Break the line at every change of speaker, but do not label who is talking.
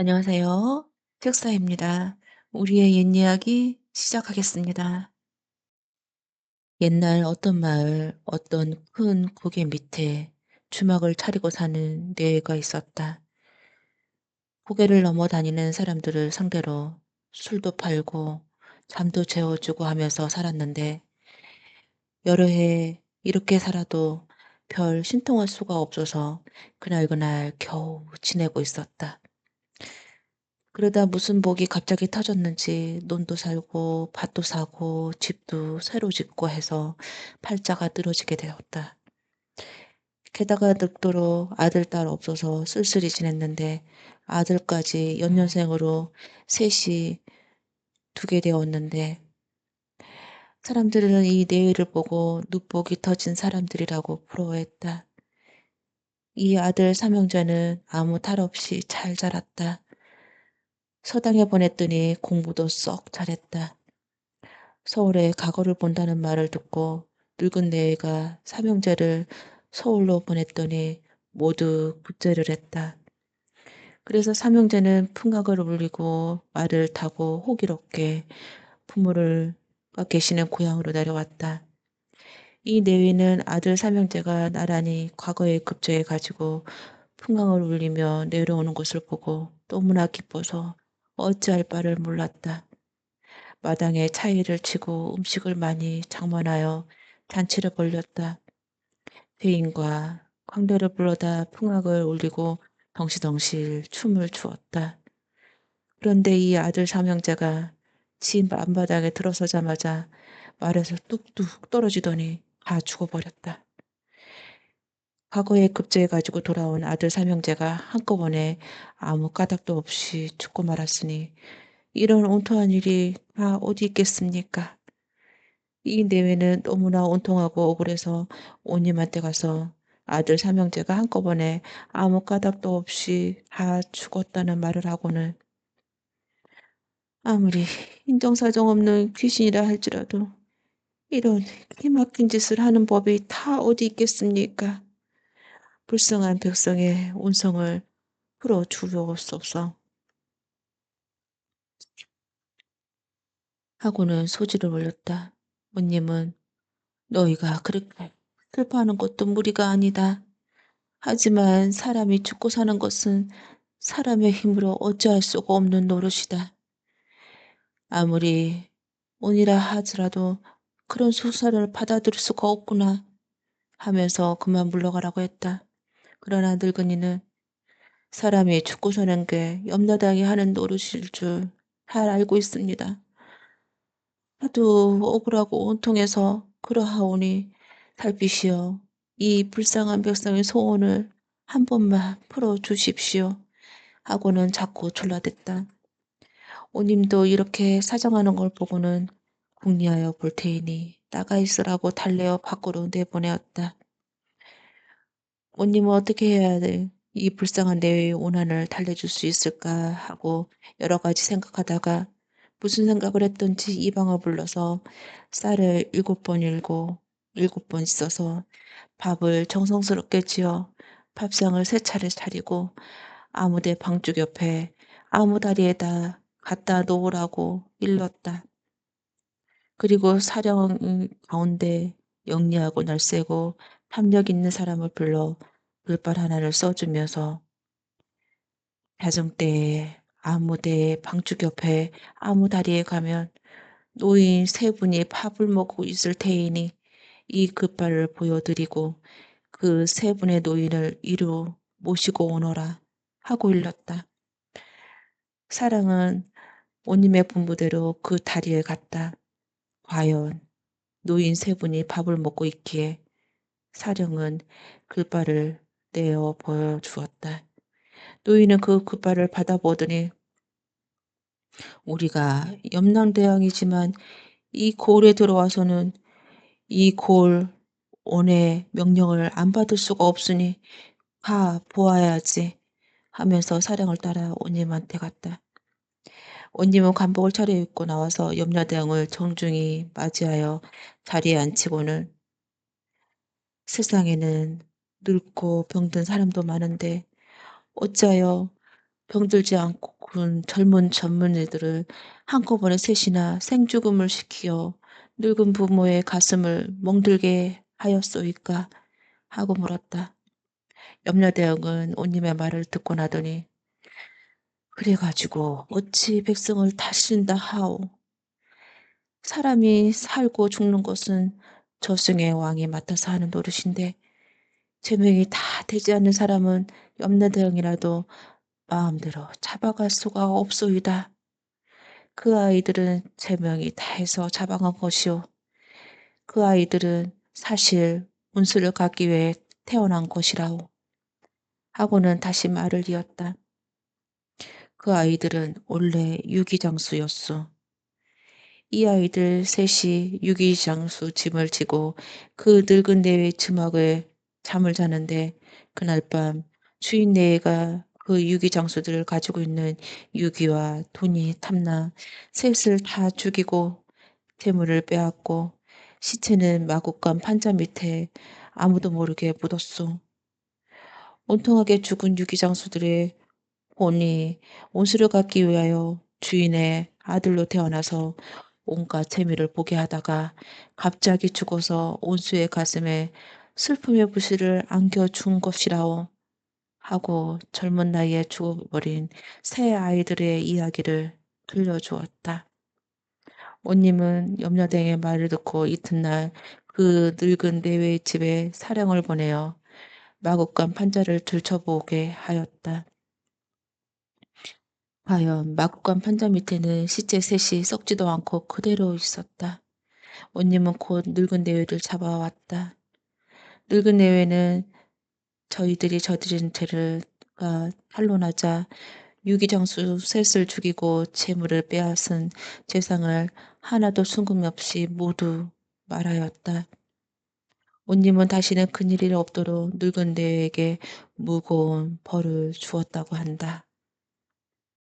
안녕하세요. 책사입니다. 우리의 옛 이야기 시작하겠습니다. 옛날 어떤 마을, 어떤 큰 고개 밑에 주막을 차리고 사는 뇌가 있었다. 고개를 넘어 다니는 사람들을 상대로 술도 팔고 잠도 재워주고 하면서 살았는데 여러 해 이렇게 살아도 별 신통할 수가 없어서 그날그날 겨우 지내고 있었다. 그러다 무슨 복이 갑자기 터졌는지 논도 살고 밭도 사고 집도 새로 짓고 해서 팔자가 늘어지게 되었다. 게다가 늙도록 아들, 딸 없어서 쓸쓸히 지냈는데 아들까지 연년생으로 셋이 두게 되었는데 사람들은 이 내일을 보고 눈복이 터진 사람들이라고 부러워했다. 이 아들 삼형제는 아무 탈 없이 잘 자랐다. 서당에 보냈더니 공부도 썩 잘했다. 서울에 과거를 본다는 말을 듣고 늙은 내외가 삼형제를 서울로 보냈더니 모두 급제를 했다. 그래서 삼형제는 풍악을 울리고 말을 타고 호기롭게 부모를 계시는 고향으로 내려왔다. 이 내위는 아들 삼형제가 나란히 과거에 급제해 가지고 풍광을 울리며 내려오는 것을 보고 너무나 기뻐서 어찌할 바를 몰랐다. 마당에 차이를 치고 음식을 많이 장만하여 잔치를 벌렸다. 대인과 광대를 불러다 풍악을 울리고 덩실덩실 춤을 추었다. 그런데 이 아들 삼형제가 집 앞바닥에 들어서자마자 말에서 뚝뚝 떨어지더니 다 죽어버렸다. 과거에 급제해가지고 돌아온 아들 삼형제가 한꺼번에 아무 까닭도 없이 죽고 말았으니 이런 온통한 일이 다 어디 있겠습니까? 이 내외는 너무나 온통하고 억울해서 온님한테 가서 아들 삼형제가 한꺼번에 아무 까닭도 없이 다 죽었다는 말을 하고는 아무리 인정사정 없는 귀신이라 할지라도 이런 기막힌 짓을 하는 법이 다 어디 있겠습니까? 불쌍한 백성의 온성을 풀어 주옵소서. 하고는 소지를 올렸다. 모님은 너희가 그렇게 슬퍼하는 것도 무리가 아니다. 하지만 사람이 죽고 사는 것은 사람의 힘으로 어찌할 수가 없는 노릇이다. 아무리 온이라 하더라도 그런 소설을 받아들일 수가 없구나 하면서 그만 물러가라고 했다. 그러나 늙은이는 사람이 죽고 사는 게 염라당이 하는 노릇일 줄 잘 알고 있습니다. 하도 억울하고 온통해서 그러하오니 달빛이여 이 불쌍한 백성의 소원을 한 번만 풀어주십시오. 하고는 자꾸 졸라댔다. 오님도 이렇게 사정하는 걸 보고는 궁리하여 볼 테이니 나가 있으라고 달래어 밖으로 내보내었다. 오님은 어떻게 해야 돼? 이 불쌍한 내외의 오난을 달래줄 수 있을까 하고 여러 가지 생각하다가 무슨 생각을 했던지 이방을 불러서 쌀을 일곱 번 일고 일곱 번 씻어서 밥을 정성스럽게 지어 밥상을 세 차례 차리고 아무데 방죽 옆에 아무 다리에다 갖다 놓으라고 일렀다. 그리고 사령 가운데 영리하고 날쌔고 탐력 있는 사람을 불러 글발 하나를 써주면서 자정 때에 아무데 방죽 옆에 아무 다리에 가면 노인 세 분이 밥을 먹고 있을 테이니 이 급발을 보여드리고 그 세 분의 노인을 이루 모시고 오너라 하고 일렀다. 사랑은 오님의 분부대로 그 다리에 갔다. 과연 노인 세 분이 밥을 먹고 있기에 사령은 글발을 내어 보여주었다. 노인은 그 급발을 받아보더니 우리가 염랑대왕이지만 이 고을에 들어와서는 이 고을 원의 명령을 안 받을 수가 없으니 가 보아야지 하면서 사령을 따라 온님한테 갔다. 온님은 관복을 차려입고 나와서 염라대왕을 정중히 맞이하여 자리에 앉히고는 세상에는 늙고 병든 사람도 많은데 어찌하여 병들지 않고 군 젊은 젊은이들을 한꺼번에 셋이나 생죽음을 시키어 늙은 부모의 가슴을 멍들게 하였소이까 하고 물었다. 염려대왕은 온님의 말을 듣고 나더니 그래 가지고 어찌 백성을 다스린다 하오. 사람이 살고 죽는 것은 저승의 왕이 맡아서 하는 노릇인데 제명이 다 되지 않는 사람은 염려대왕이라도 마음대로 잡아갈 수가 없소이다. 그 아이들은 제명이 다 해서 잡아간 것이오. 그 아이들은 사실 운수를 갖기 위해 태어난 것이라오. 하고는 다시 말을 이었다. 그 아이들은 원래 유기장수였소. 이 아이들 셋이 유기장수 짐을 지고 그 늙은 내외 주막에 잠을 자는데 그날 밤 주인 내외가 그 유기 장수들을 가지고 있는 유기와 돈이 탐나 셋을 다 죽이고 재물을 빼앗고 시체는 마국간 판자 밑에 아무도 모르게 묻었소. 온통하게 죽은 유기장수들의 혼이 온수를 갖기 위하여 주인의 아들로 태어나서 온갖 재미를 보게 하다가 갑자기 죽어서 온수의 가슴에 슬픔의 부시를 안겨준 것이라오 하고 젊은 나이에 죽어버린 새 아이들의 이야기를 들려주었다. 온님은 염려댕의 말을 듣고 이튿날 그 늙은 내외의 집에 사령을 보내어 마국간 판자를 들춰보게 하였다. 과연 마국간 판자 밑에는 시체 셋이 썩지도 않고 그대로 있었다. 온님은 곧 늙은 내외를 잡아왔다. 늙은 내외는 저희들이 저지른 죄가 탄로나자 유기장수 셋을 죽이고 재물을 빼앗은 재상을 하나도 순금이 없이 모두 말하였다. 온님은 다시는 그일이 없도록 늙은 내에게 무거운 벌을 주었다고 한다.